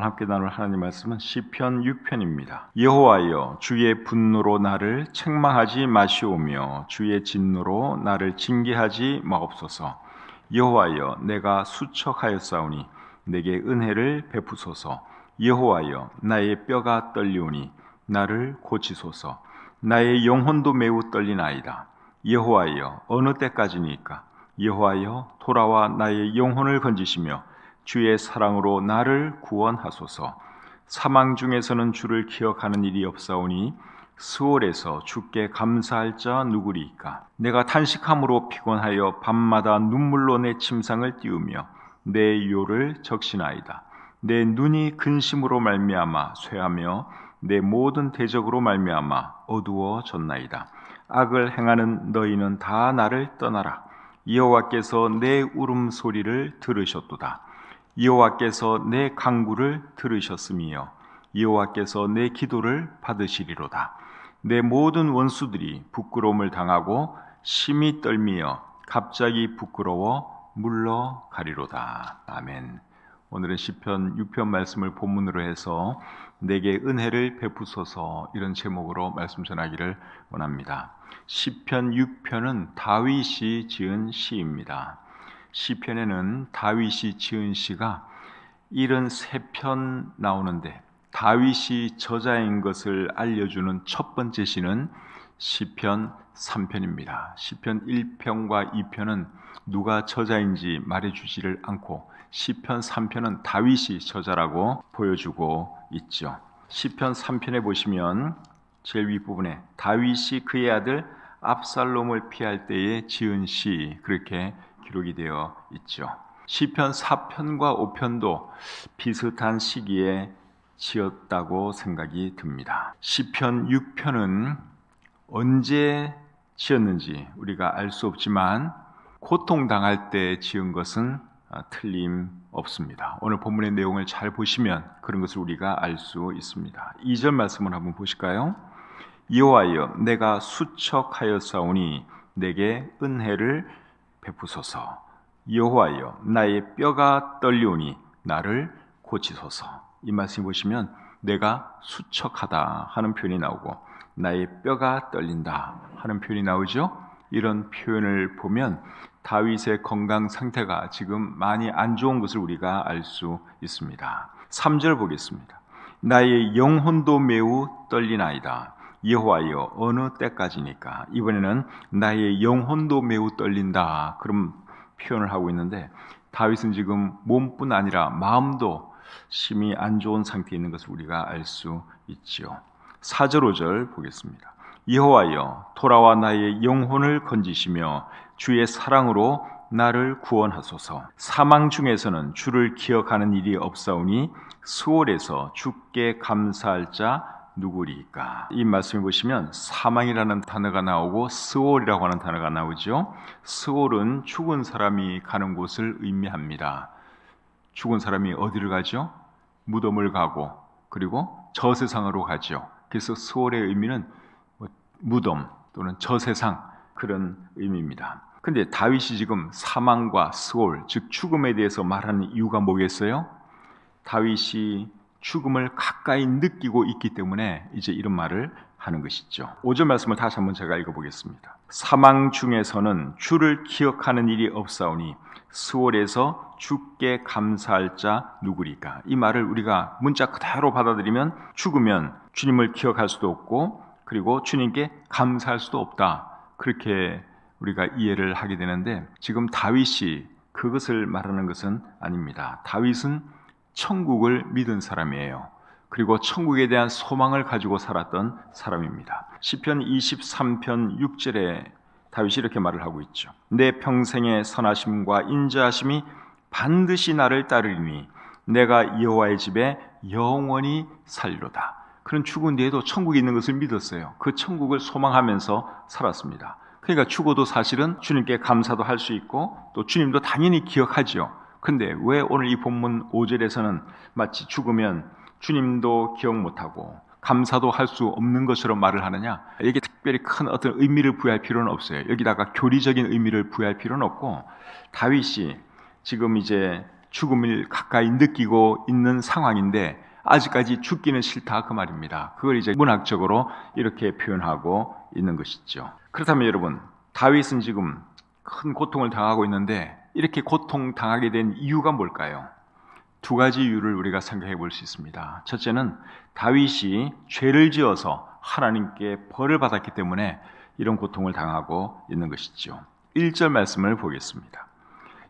오늘 함께 나눌 하나님 말씀은 시편 6편입니다. 여호와여 주의 분노로 나를 책망하지 마시오며 주의 진노로 나를 징계하지 마옵소서. 여호와여 내가 수척하였사오니 내게 은혜를 베푸소서. 여호와여 나의 뼈가 떨리오니 나를 고치소서. 나의 영혼도 매우 떨리나이다. 여호와여 어느 때까지니까 여호와여 돌아와 나의 영혼을 건지시며 주의 사랑으로 나를 구원하소서. 사망 중에서는 주를 기억하는 일이 없사오니 스월에서 주께 감사할 자 누구리이까? 내가 탄식함으로 피곤하여 밤마다 눈물로 내 침상을 띄우며 내 요를 적시나이다. 내 눈이 근심으로 말미암아 쇠하며 내 모든 대적으로 말미암아 어두워졌나이다. 악을 행하는 너희는 다 나를 떠나라. 여호와께서 내 울음 소리를 들으셨도다. 여호와께서 내 강구를 들으셨으며 여호와께서 내 기도를 받으시리로다. 내 모든 원수들이 부끄러움을 당하고 심히 떨미어 갑자기 부끄러워 물러가리로다. 아멘. 오늘은 시편 6편 말씀을 본문으로 해서 내게 은혜를 베푸소서 이런 제목으로 말씀 전하기를 원합니다. 시편 6편은 다윗이 지은 시입니다. 시편에는 다윗이 지은 시가 73편 나오는데 다윗이 저자인 것을 알려주는 첫 번째 시는 시편 3편입니다. 시편 1편과 2편은 누가 저자인지 말해주지를 않고 시편 3편은 다윗이 저자라고 보여주고 있죠. 시편 3편에 보시면 제일 윗부분에 다윗이 그의 아들 압살롬을 피할 때에 지은 시 그렇게 기록이 되어 있죠. 시편 4편과 5편도 비슷한 시기에 지었다고 생각이 듭니다. 시편 6편은 언제 지었는지 우리가 알 수 없지만 고통 당할 때 지은 것은 아, 틀림없습니다. 오늘 본문의 내용을 잘 보시면 그런 것을 우리가 알 수 있습니다. 2절 말씀을 한번 보실까요? 여호와여 내가 수척하였사오니 내게 은혜를 베푸소서. 여호와여 나의 뼈가 떨리오니 나를 고치소서. 이 말씀 보시면 내가 수척하다 하는 표현이 나오고 나의 뼈가 떨린다 하는 표현이 나오죠. 이런 표현을 보면 다윗의 건강 상태가 지금 많이 안 좋은 것을 우리가 알 수 있습니다. 3절 보겠습니다. 나의 영혼도 매우 떨리나이다. 여호와여 어느 때까지니까 이번에는 나의 영혼도 매우 떨린다. 그런 표현을 하고 있는데 다윗은 지금 몸뿐 아니라 마음도 심히 안 좋은 상태에 있는 것을 우리가 알 수 있지요. 4절 5절 보겠습니다. 여호와여 돌아와 나의 영혼을 건지시며 주의 사랑으로 나를 구원하소서. 사망 중에서는 주를 기억하는 일이 없사오니 수월에서 주께 감사할 자 누구리까? 이 말씀을 보시면 사망이라는 단어가 나오고 스월이라고 하는 단어가 나오죠. 스월은 죽은 사람이 가는 곳을 의미합니다. 죽은 사람이 어디를 가죠? 무덤을 가고 그리고 저 세상으로 가죠. 그래서 스월의 의미는 뭐 무덤 또는 저 세상 그런 의미입니다. 근데 다윗이 지금 사망과 스월 즉 죽음에 대해서 말하는 이유가 뭐겠어요? 다윗이 죽음을 가까이 느끼고 있기 때문에 이제 이런 말을 하는 것이죠. 5절 말씀을 다시 한번 제가 읽어보겠습니다. 사망 중에서는 주를 기억하는 일이 없사오니 스월에서 주께 감사할 자 누구리까? 이 말을 우리가 문자 그대로 받아들이면 죽으면 주님을 기억할 수도 없고 그리고 주님께 감사할 수도 없다. 그렇게 우리가 이해를 하게 되는데 지금 다윗이 그것을 말하는 것은 아닙니다. 다윗은 천국을 믿은 사람이에요. 그리고 천국에 대한 소망을 가지고 살았던 사람입니다. 시편 23편 6절에 다윗이 이렇게 말을 하고 있죠. 내 평생의 선하심과 인자하심이 반드시 나를 따르리니 내가 여호와의 집에 영원히 살리로다. 그런 죽은 뒤에도 천국이 있는 것을 믿었어요. 그 천국을 소망하면서 살았습니다. 그러니까 죽어도 사실은 주님께 감사도 할 수 있고 또 주님도 당연히 기억하지요. 근데 왜 오늘 이 본문 5절에서는 마치 죽으면 주님도 기억 못하고 감사도 할 수 없는 것처럼 말을 하느냐? 여기 특별히 큰 어떤 의미를 부여할 필요는 없어요. 여기다가 교리적인 의미를 부여할 필요는 없고 다윗이 지금 이제 죽음을 가까이 느끼고 있는 상황인데 아직까지 죽기는 싫다 그 말입니다. 그걸 이제 문학적으로 이렇게 표현하고 있는 것이죠. 그렇다면 여러분 다윗은 지금 큰 고통을 당하고 있는데 이렇게 고통 당하게 된 이유가 뭘까요? 두 가지 이유를 우리가 생각해 볼 수 있습니다. 첫째는 다윗이 죄를 지어서 하나님께 벌을 받았기 때문에 이런 고통을 당하고 있는 것이죠. 1절 말씀을 보겠습니다.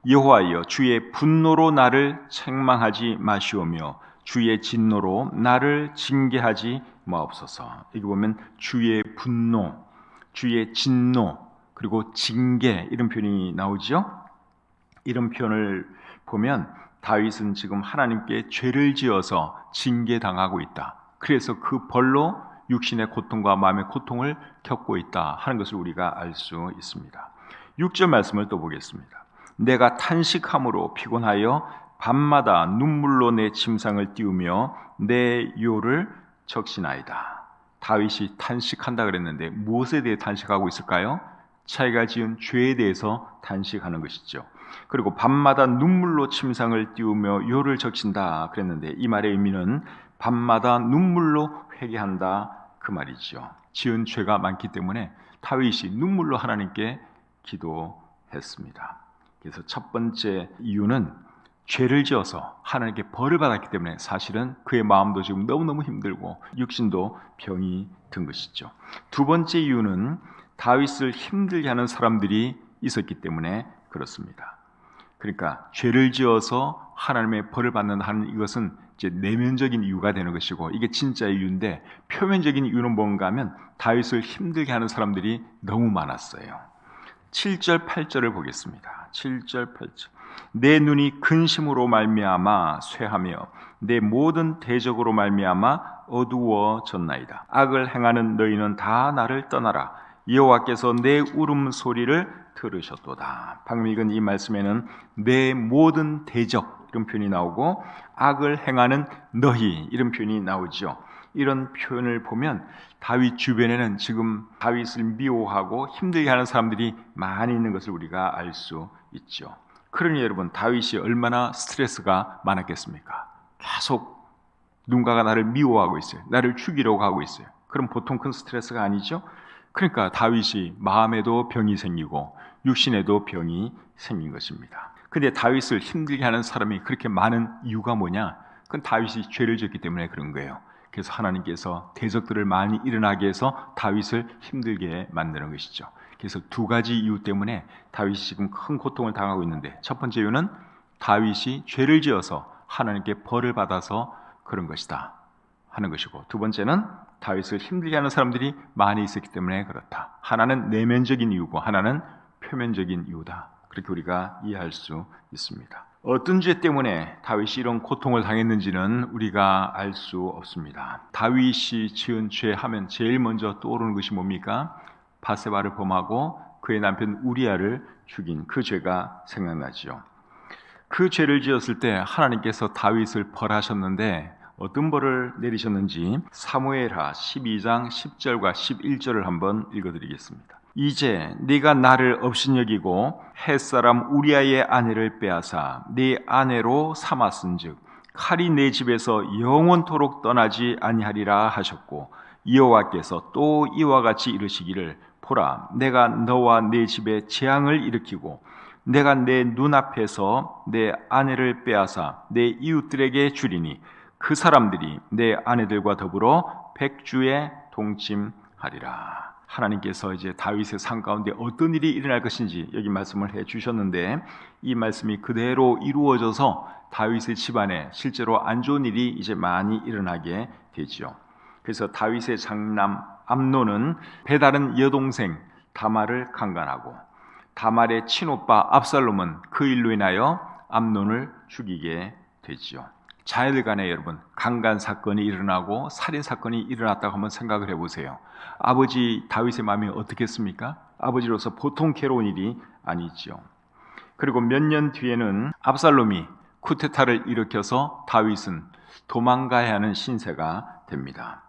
여호와여 주의 분노로 나를 책망하지 마시오며 주의 진노로 나를 징계하지 마옵소서. 여기 보면 주의 분노, 주의 진노, 그리고 징계 이런 표현이 나오죠. 이런 표현을 보면 다윗은 지금 하나님께 죄를 지어서 징계당하고 있다. 그래서 그 벌로 육신의 고통과 마음의 고통을 겪고 있다 하는 것을 우리가 알 수 있습니다. 6절 말씀을 또 보겠습니다. 내가 탄식함으로 피곤하여 밤마다 눈물로 내 침상을 띄우며 내 요를 적시나이다. 다윗이 탄식한다 그랬는데 무엇에 대해 탄식하고 있을까요? 자기가 지은 죄에 대해서 탄식하는 것이죠. 그리고 밤마다 눈물로 침상을 띄우며 요를 적신다 그랬는데 이 말의 의미는 밤마다 눈물로 회개한다 그 말이죠. 지은 죄가 많기 때문에 다윗이 눈물로 하나님께 기도했습니다. 그래서 첫 번째 이유는 죄를 지어서 하나님께 벌을 받았기 때문에 사실은 그의 마음도 지금 너무너무 힘들고 육신도 병이 든 것이죠. 두 번째 이유는 다윗을 힘들게 하는 사람들이 있었기 때문에 그렇습니다. 그러니까 죄를 지어서 하나님의 벌을 받는 하는 이것은 이제 내면적인 이유가 되는 것이고 이게 진짜 이유인데 표면적인 이유는 뭔가 하면 다윗을 힘들게 하는 사람들이 너무 많았어요. 7절 8절을 보겠습니다. 7절 8절. 내 눈이 근심으로 말미암아 쇠하며 내 모든 대적으로 말미암아 어두워졌나이다. 악을 행하는 너희는 다 나를 떠나라. 여호와께서 내 울음 소리를 들으셨도다. 방금 읽은 이 말씀에는 내 모든 대적 이런 표현이 나오고 악을 행하는 너희 이런 표현이 나오죠. 이런 표현을 보면 다윗 주변에는 지금 다윗을 미워하고 힘들게 하는 사람들이 많이 있는 것을 우리가 알 수 있죠. 그러니 여러분 다윗이 얼마나 스트레스가 많았겠습니까? 계속 누군가가 나를 미워하고 있어요. 나를 죽이려고 하고 있어요. 그럼 보통 큰 스트레스가 아니죠. 그러니까 다윗이 마음에도 병이 생기고 육신에도 병이 생긴 것입니다. 근데 다윗을 힘들게 하는 사람이 그렇게 많은 이유가 뭐냐? 그건 다윗이 죄를 졌기 때문에 그런 거예요. 그래서 하나님께서 대적들을 많이 일어나게 해서 다윗을 힘들게 만드는 것이죠. 그래서 두 가지 이유 때문에 다윗이 지금 큰 고통을 당하고 있는데 첫 번째 이유는 다윗이 죄를 지어서 하나님께 벌을 받아서 그런 것이다 하는 것이고 두 번째는 다윗을 힘들게 하는 사람들이 많이 있었기 때문에 그렇다. 하나는 내면적인 이유고 하나는 표면적인 이유다. 그렇게 우리가 이해할 수 있습니다. 어떤 죄 때문에 다윗이 이런 고통을 당했는지는 우리가 알 수 없습니다. 다윗이 지은 죄 하면 제일 먼저 떠오르는 것이 뭡니까? 바세바를 범하고 그의 남편 우리아를 죽인 그 죄가 생각나지요. 그 죄를 지었을 때 하나님께서 다윗을 벌하셨는데 어떤 벌을 내리셨는지 사무엘하 12장 10절과 11절을 한번 읽어드리겠습니다. 이제 네가 나를 업신여기고 햇사람 우리아의 아내를 빼앗아 네 아내로 삼았은즉 칼이 내 집에서 영원토록 떠나지 아니하리라 하셨고 여호와께서 또 이와 같이 이르시기를 보라 내가 너와 네 집에 재앙을 일으키고 내가 내 눈앞에서 내 아내를 빼앗아 내 이웃들에게 주리니 그 사람들이 내 아내들과 더불어 백주에 동침하리라. 하나님께서 이제 다윗의 상 가운데 어떤 일이 일어날 것인지 여기 말씀을 해 주셨는데 이 말씀이 그대로 이루어져서 다윗의 집안에 실제로 안 좋은 일이 이제 많이 일어나게 되지요. 그래서 다윗의 장남 암노는 배다른 여동생 다말을 강간하고 다말의 친오빠 압살롬은 그 일로 인하여 암논을 죽이게 되지요. 자녀들 간에 여러분 강간 사건이 일어나고 살인 사건이 일어났다고 한번 생각을 해보세요. 아버지 다윗의 마음이 어떻겠습니까? 아버지로서 보통 괴로운 일이 아니지요. 그리고 몇 년 뒤에는 압살롬이 쿠데타를 일으켜서 다윗은 도망가야 하는 신세가 됩니다.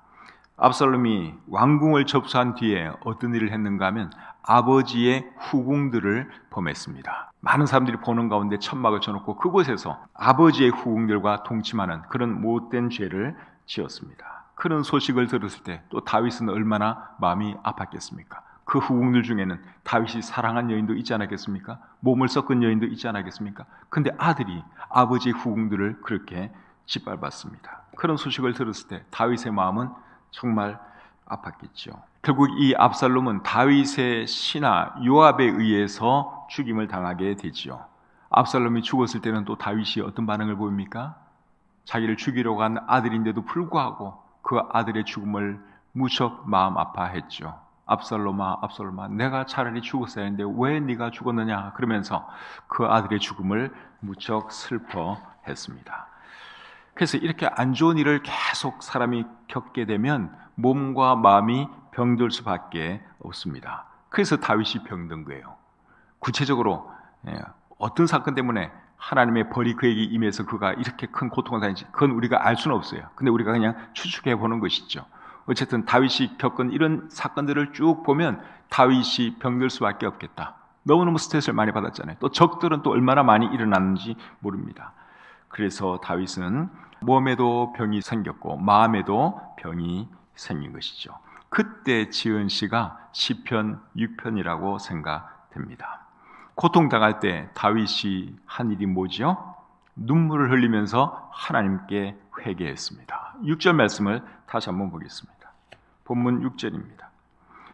압살롬이 왕궁을 접수한 뒤에 어떤 일을 했는가 하면 아버지의 후궁들을 범했습니다. 많은 사람들이 보는 가운데 천막을 쳐놓고 그곳에서 아버지의 후궁들과 동침하는 그런 못된 죄를 지었습니다. 그런 소식을 들었을 때 또 다윗은 얼마나 마음이 아팠겠습니까? 그 후궁들 중에는 다윗이 사랑한 여인도 있지 않았겠습니까? 몸을 섞은 여인도 있지 않았겠습니까? 근데 아들이 아버지의 후궁들을 그렇게 짓밟았습니다. 그런 소식을 들었을 때 다윗의 마음은 정말 아팠겠죠. 결국 이 압살롬은 다윗의 신하 요압에 의해서 죽임을 당하게 되지요. 압살롬이 죽었을 때는 또 다윗이 어떤 반응을 보입니까? 자기를 죽이려고 한 아들인데도 불구하고 그 아들의 죽음을 무척 마음 아파했죠. 압살롬아, 압살롬아, 내가 차라리 죽었어야 했는데 왜 네가 죽었느냐? 그러면서 그 아들의 죽음을 무척 슬퍼했습니다. 그래서 이렇게 안 좋은 일을 계속 사람이 겪게 되면 몸과 마음이 병들 수밖에 없습니다. 그래서 다윗이 병든 거예요. 구체적으로 예, 어떤 사건 때문에 하나님의 벌이 그에게 임해서 그가 이렇게 큰 고통을 당했지 그건 우리가 알 수는 없어요. 근데 우리가 그냥 추측해 보는 것이죠. 어쨌든 다윗이 겪은 이런 사건들을 쭉 보면 다윗이 병들 수밖에 없겠다. 너무너무 스트레스를 많이 받았잖아요. 또 적들은 또 얼마나 많이 일어났는지 모릅니다. 그래서 다윗은 몸에도 병이 생겼고 마음에도 병이 생긴 것이죠. 그때 지은 시가 시편 6편이라고 생각됩니다. 고통당할 때 다윗이 한 일이 뭐지요? 눈물을 흘리면서 하나님께 회개했습니다. 6절 말씀을 다시 한번 보겠습니다. 본문 6절입니다.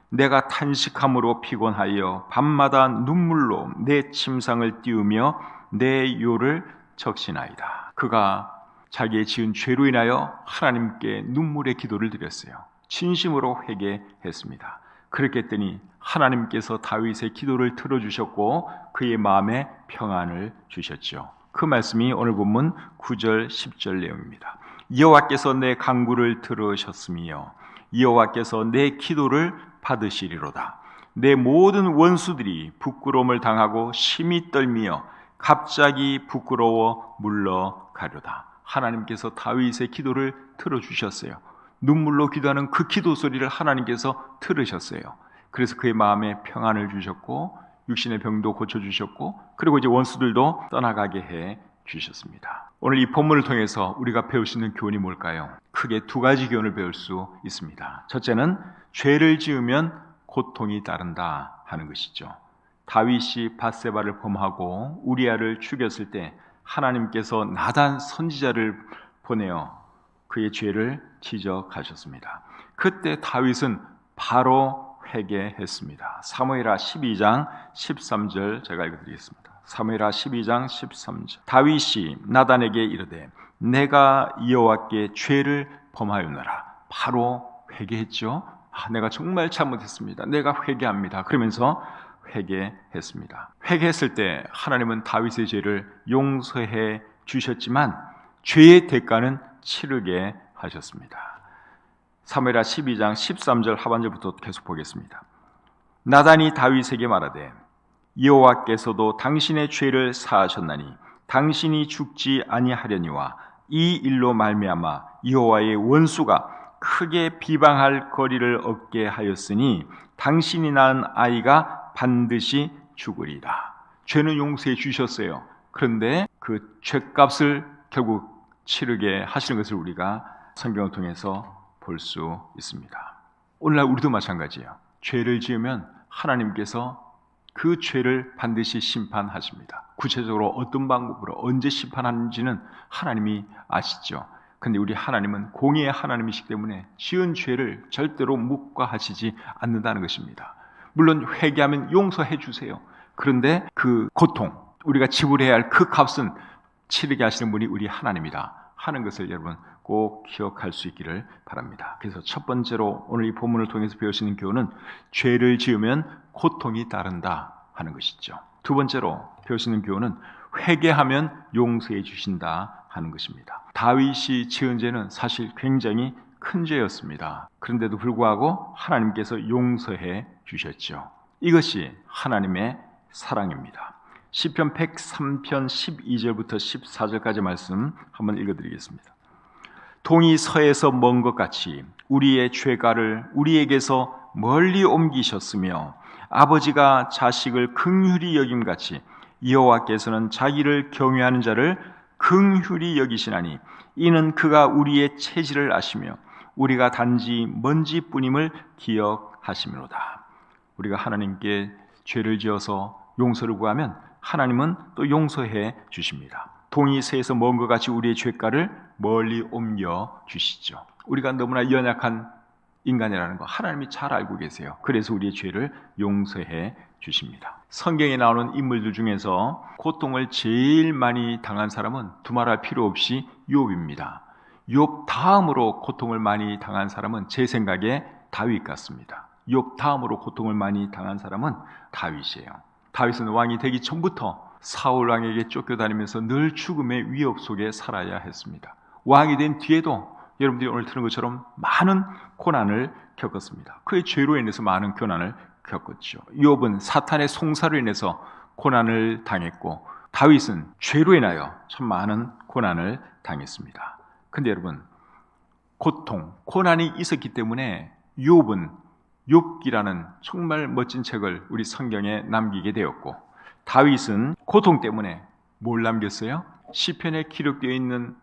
내가 탄식함으로 피곤하여 밤마다 눈물로 내 침상을 띄우며 내 요를 적시나이다. 그가 자기의 지은 죄로 인하여 하나님께 눈물의 기도를 드렸어요. 진심으로 회개했습니다. 그렇게 했더니 하나님께서 다윗의 기도를 들어주셨고 그의 마음에 평안을 주셨죠. 그 말씀이 오늘 본문 9절 10절 내용입니다. 여호와께서 내 간구를 들으셨으며 여호와께서 내 기도를 받으시리로다. 내 모든 원수들이 부끄러움을 당하고 심히 떨미어 갑자기 부끄러워 물러가려다. 하나님께서 다윗의 기도를 들어주셨어요. 눈물로 기도하는 그 기도 소리를 하나님께서 들으셨어요. 그래서 그의 마음에 평안을 주셨고 육신의 병도 고쳐 주셨고 그리고 이제 원수들도 떠나가게 해 주셨습니다. 오늘 이 본문을 통해서 우리가 배울 수 있는 교훈이 뭘까요? 크게 두 가지 교훈을 배울 수 있습니다. 첫째는 죄를 지으면 고통이 따른다 하는 것이죠. 다윗이 바세바를 범하고 우리아를 죽였을 때 하나님께서 나단 선지자를 보내어 그의 죄를 지적하셨습니다. 그때 다윗은 바로 회개했습니다. 사무엘하 12장 13절 제가 읽어드리겠습니다. 사무엘하 12장 13절 다윗이 나단에게 이르되 내가 여호와께 죄를 범하였노라 바로 회개했죠. 아, 내가 정말 잘못했습니다. 내가 회개합니다. 그러면서 회개했습니다. 회개했을 때 하나님은 다윗의 죄를 용서해 주셨지만 죄의 대가는 치르게 하셨습니다. 사무엘하 12장 13절 하반절부터 계속 보겠습니다. 나단이 다윗에게 말하되 여호와께서도 당신의 죄를 사하셨나니 당신이 죽지 아니하려니와 이 일로 말미암아 여호와의 원수가 크게 비방할 거리를 얻게 하였으니 당신이 낳은 아이가 반드시 죽으리라. 죄는 용서해 주셨어요. 그런데 그 죄값을 결국 치르게 하시는 것을 우리가 성경을 통해서 볼 수 있습니다. 오늘날 우리도 마찬가지예요. 죄를 지으면 하나님께서 그 죄를 반드시 심판하십니다. 구체적으로 어떤 방법으로 언제 심판하는지는 하나님이 아시죠. 근데 우리 하나님은 공의의 하나님이시기 때문에 지은 죄를 절대로 묵과하시지 않는다는 것입니다. 물론 회개하면 용서해 주세요. 그런데 그 고통, 우리가 지불해야 할 그 값은 치르게 하시는 분이 우리 하나님이다 하는 것을 여러분 꼭 기억할 수 있기를 바랍니다. 그래서 첫 번째로 오늘 이 본문을 통해서 배우시는 교훈은 죄를 지으면 고통이 따른다 하는 것이죠. 두 번째로 배우시는 교훈은 회개하면 용서해 주신다 하는 것입니다. 다윗이 지은 죄는 사실 굉장히 큰 죄였습니다. 그런데도 불구하고 하나님께서 용서해 주셨죠. 이것이 하나님의 사랑입니다. 시편 103편 12절부터 14절까지 말씀 한번 읽어 드리겠습니다. 동이 서에서 먼 것 같이 우리의 죄가를 우리에게서 멀리 옮기셨으며 아버지가 자식을 극률히 여김 같이 여호와께서는 자기를 경외하는 자를 긍휼히 여기시나니 이는 그가 우리의 체질을 아시며 우리가 단지 먼지뿐임을 기억하시미로다. 우리가 하나님께 죄를 지어서 용서를 구하면 하나님은 또 용서해 주십니다. 동이 새에서 먼 것 같이 우리의 죄가를 멀리 옮겨 주시죠. 우리가 너무나 연약한 인간이라는 거 하나님이 잘 알고 계세요. 그래서 우리의 죄를 용서해 주십니다. 성경에 나오는 인물들 중에서 고통을 제일 많이 당한 사람은 두말할 필요 없이 욥입니다. 욥 다음으로 고통을 많이 당한 사람은 제 생각에 다윗 같습니다. 욥 다음으로 고통을 많이 당한 사람은 다윗이에요. 다윗은 왕이 되기 전부터 사울 왕에게 쫓겨다니면서 늘 죽음의 위협 속에 살아야 했습니다. 왕이 된 뒤에도 여러분들이 오늘 들은 것처럼 많은 고난을 겪었습니다. 그의 죄로 인해서 많은 고난을 겪었죠. 욥은 사탄의 송사로 인해서 고난을 당했고 다윗은 죄로 인하여 참 많은 고난을 당했습니다. 근데 여러분 고통, 고난이 있었기 때문에 욥은 욥기라는 정말 멋진 책을 우리 성경에 남기게 되었고 다윗은 고통 때문에 뭘 남겼어요? 시편에 기록되어 있는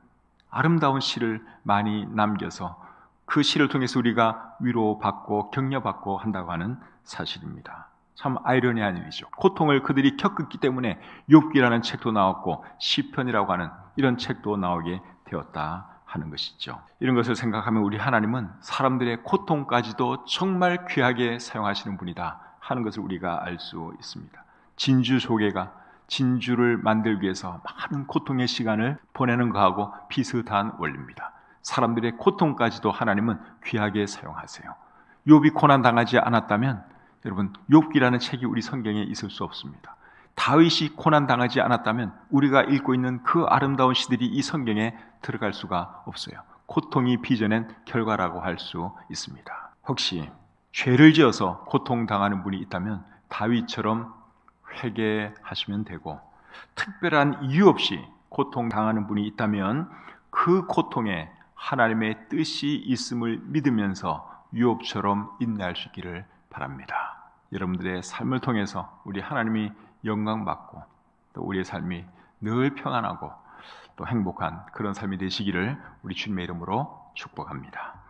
아름다운 시를 많이 남겨서 그 시를 통해서 우리가 위로받고 격려받고 한다고 하는 사실입니다. 참 아이러니한 일이죠. 고통을 그들이 겪었기 때문에 욥기라는 책도 나왔고 시편이라고 하는 이런 책도 나오게 되었다 하는 것이죠. 이런 것을 생각하면 우리 하나님은 사람들의 고통까지도 정말 귀하게 사용하시는 분이다 하는 것을 우리가 알 수 있습니다. 진주 조개가 진주를 만들기 위해서 많은 고통의 시간을 보내는 것하고 비슷한 원리입니다. 사람들의 고통까지도 하나님은 귀하게 사용하세요. 욥이 고난 당하지 않았다면 여러분 욥기라는 책이 우리 성경에 있을 수 없습니다. 다윗이 고난 당하지 않았다면 우리가 읽고 있는 그 아름다운 시들이 이 성경에 들어갈 수가 없어요. 고통이 빚어낸 결과라고 할 수 있습니다. 혹시 죄를 지어서 고통 당하는 분이 있다면 다윗처럼 회개하시면 되고 특별한 이유 없이 고통 당하는 분이 있다면 그 고통에 하나님의 뜻이 있음을 믿으면서 유업처럼 인내할 수 있기를 바랍니다. 여러분들의 삶을 통해서 우리 하나님이 영광 받고 또 우리의 삶이 늘 평안하고 또 행복한 그런 삶이 되시기를 우리 주님의 이름으로 축복합니다.